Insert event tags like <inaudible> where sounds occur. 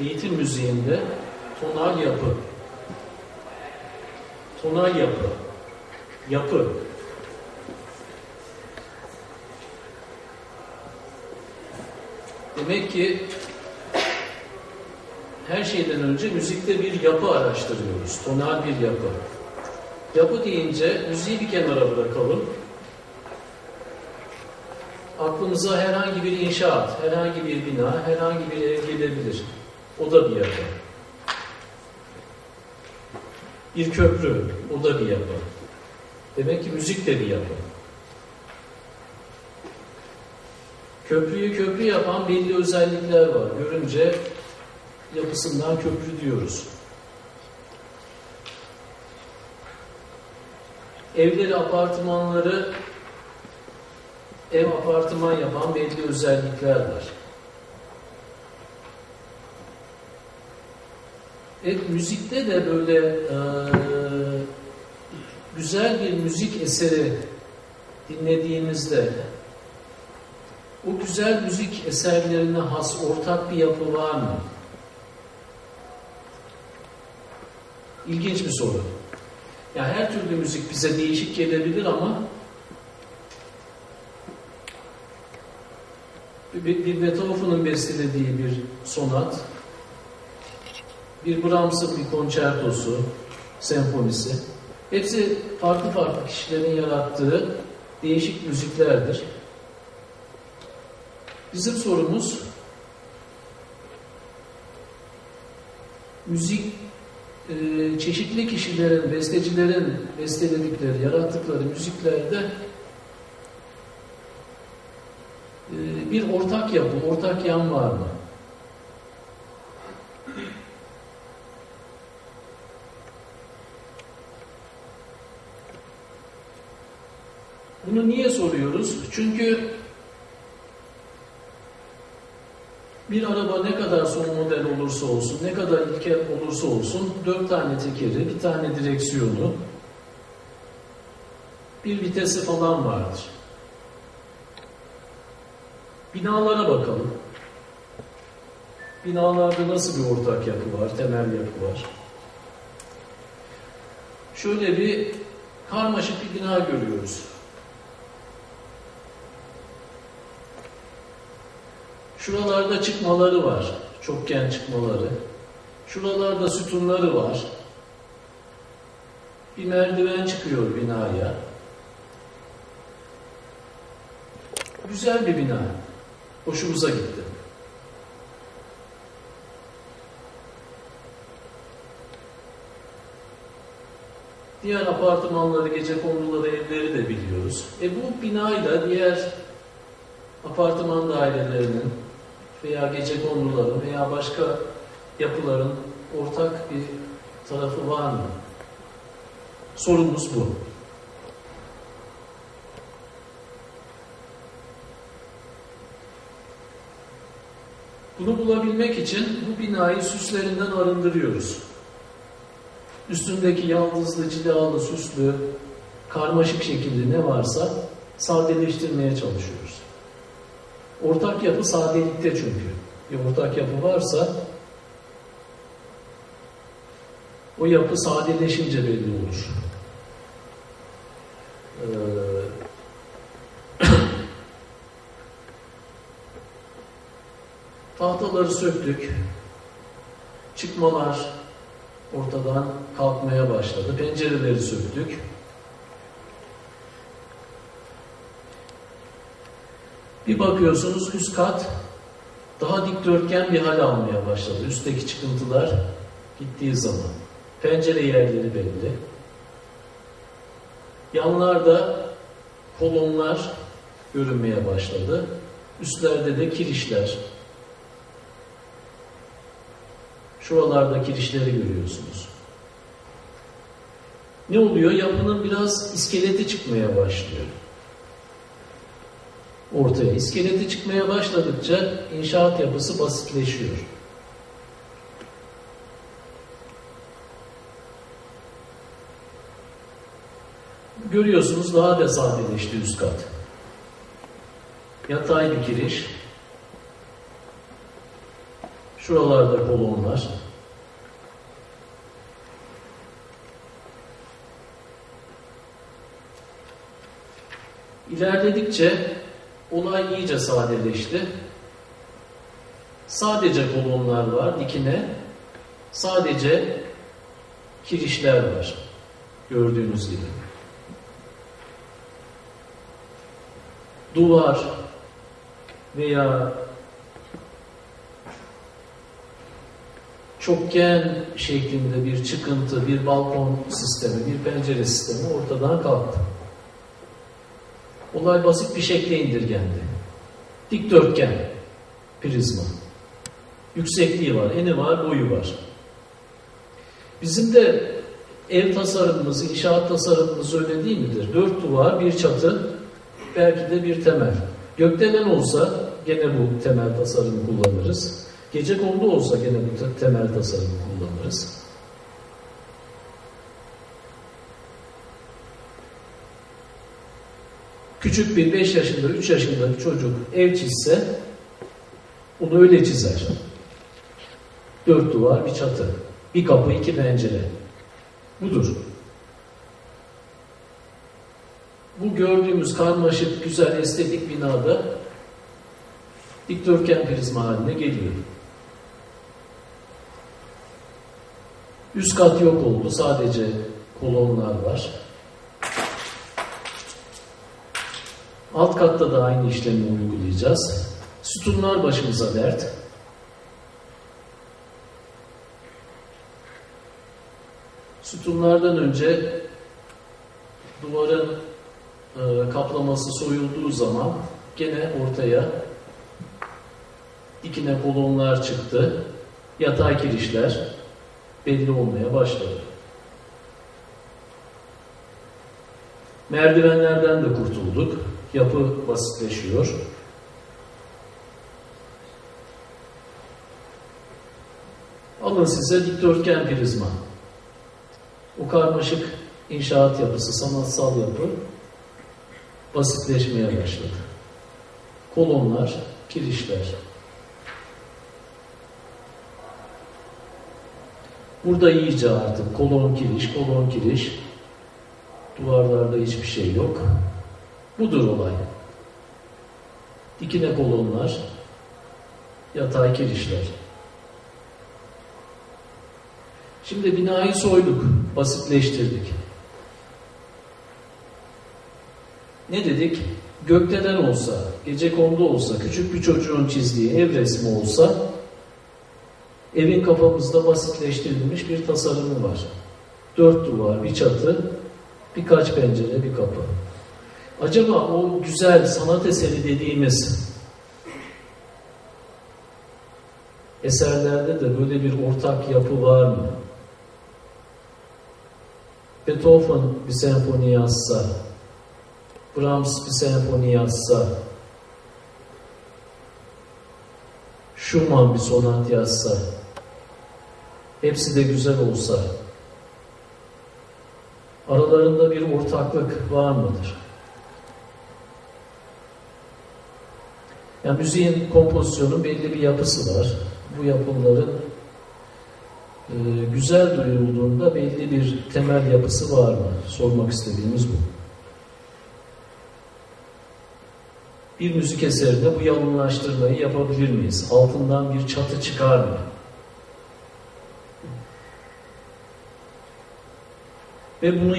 eğitim müziğinde tonal yapı, tonal yapı, yapı. Demek ki her şeyden önce müzikte bir yapı araştırıyoruz. Tonal bir yapı. Yapı deyince müziği bir kenara bırakalım. Aklımıza herhangi bir inşaat, herhangi bir bina, herhangi bir ev gelebilir. O da bir yapı. Bir köprü, o da bir yapı. Demek ki müzik de bir yapı. Köprüyü köprü yapan belli özellikler var. Görünce yapısından köprü diyoruz. Evleri, apartmanları ev apartman yapan belli özellikler var. Evet, müzikte de böyle e, güzel bir müzik eseri dinlediğimizde o güzel müzik eserlerine has ortak bir yapı var mı? İlginç bir soru. Ya her türlü müzik bize değişik gelebilir ama bir, bir Beethoven'ın bestelediği bir sonat, bir Brahms'ın bir konçertosu, senfonisi. Hepsi farklı farklı kişilerin yarattığı değişik müziklerdir. Bizim sorumuz müzik e, çeşitli kişilerin, bestecilerin besteledikleri, yarattıkları müziklerde e, bir ortak yapı, ortak yan var mı? Bunu niye soruyoruz? Çünkü bir araba ne kadar son model olursa olsun, ne kadar ilkel olursa olsun, dört tane tekeri, bir tane direksiyonu, bir vitesi falan vardır. Binalara bakalım. Binalarda nasıl bir ortak yapı var, temel yapı var? Şöyle bir karmaşık bir bina görüyoruz. Şuralarda çıkmaları var. Çokgen çıkmaları. Şuralarda sütunları var. Bir merdiven çıkıyor binaya. Güzel bir bina. Hoşumuza gitti. Diğer apartmanları, gece konuları, evleri de biliyoruz. E bu binayla diğer apartman dairelerinin veya gece konuların veya başka yapıların ortak bir tarafı var mı? Sorumuz bu. Bunu bulabilmek için bu binayı süslerinden arındırıyoruz. Üstündeki yaldızlı, cilalı, süslü, karmaşık şekilde ne varsa sadeleştirmeye çalışıyoruz. Ortak yapı sadelikte çünkü. Bir ortak yapı varsa o yapı sadeleşince belli olur. Ee, <coughs> tahtaları söktük. Çıkmalar ortadan kalkmaya başladı. Pencereleri söktük. Bir bakıyorsunuz üst kat daha dikdörtgen bir hal almaya başladı. Üstteki çıkıntılar gittiği zaman. Pencere yerleri belli. Yanlarda kolonlar görünmeye başladı. Üstlerde de kirişler. Şuralarda kirişleri görüyorsunuz. Ne oluyor? Yapının biraz iskeleti çıkmaya başlıyor ortaya. İskeleti çıkmaya başladıkça inşaat yapısı basitleşiyor. Görüyorsunuz daha da sadeleşti üst kat. Yatay bir giriş. Şuralarda kolonlar. İlerledikçe olay iyice sadeleşti. Sadece kolonlar var dikine. Sadece kirişler var. Gördüğünüz gibi. Duvar veya çokgen şeklinde bir çıkıntı, bir balkon sistemi, bir pencere sistemi ortadan kalktı. Olay basit bir şekle indirgendi. Dikdörtgen prizma. Yüksekliği var, eni var, boyu var. Bizim de ev tasarımımız, inşaat tasarımımız öyle değil midir? Dört duvar, bir çatı, belki de bir temel. Gökdelen olsa gene bu temel tasarımı kullanırız. Gece kondu olsa gene bu temel tasarımı kullanırız. Küçük bir 5 yaşında, 3 yaşında bir çocuk ev çizse onu öyle çizer. Dört duvar, bir çatı, bir kapı, iki pencere. Budur. Bu gördüğümüz karmaşık, güzel, estetik binada dikdörtgen prizma haline geliyor. Üst kat yok oldu. Sadece kolonlar var. Alt katta da aynı işlemi uygulayacağız. Sütunlar başımıza dert. Sütunlardan önce duvarın e, kaplaması soyulduğu zaman gene ortaya dikine kolonlar çıktı. Yatay kirişler belli olmaya başladı. Merdivenlerden de kurtulduk. Yapı basitleşiyor. Alın size dikdörtgen prizma. O karmaşık inşaat yapısı, sanatsal yapı basitleşmeye başladı. Kolonlar, kirişler. Burada iyice artık kolon kiriş, kolon kiriş. Duvarlarda hiçbir şey yok. Budur olay. Dikine kolonlar, yatay kirişler. Şimdi binayı soyduk, basitleştirdik. Ne dedik? Gökdelen olsa, gece kondu olsa, küçük bir çocuğun çizdiği ev resmi olsa, evin kafamızda basitleştirilmiş bir tasarımı var. Dört duvar, bir çatı, birkaç pencere, bir kapı. Acaba o güzel sanat eseri dediğimiz eserlerde de böyle bir ortak yapı var mı? Beethoven bir senfoni yazsa, Brahms bir senfoni yazsa, Schumann bir sonat yazsa, hepsi de güzel olsa, aralarında bir ortaklık var mıdır? Yani müziğin kompozisyonu belli bir yapısı var. Bu yapıların e, güzel duyulduğunda belli bir temel yapısı var mı? Sormak istediğimiz bu. Bir müzik eserinde bu yalınlaştırmayı yapabilir miyiz? Altından bir çatı çıkar mı? Ve bunu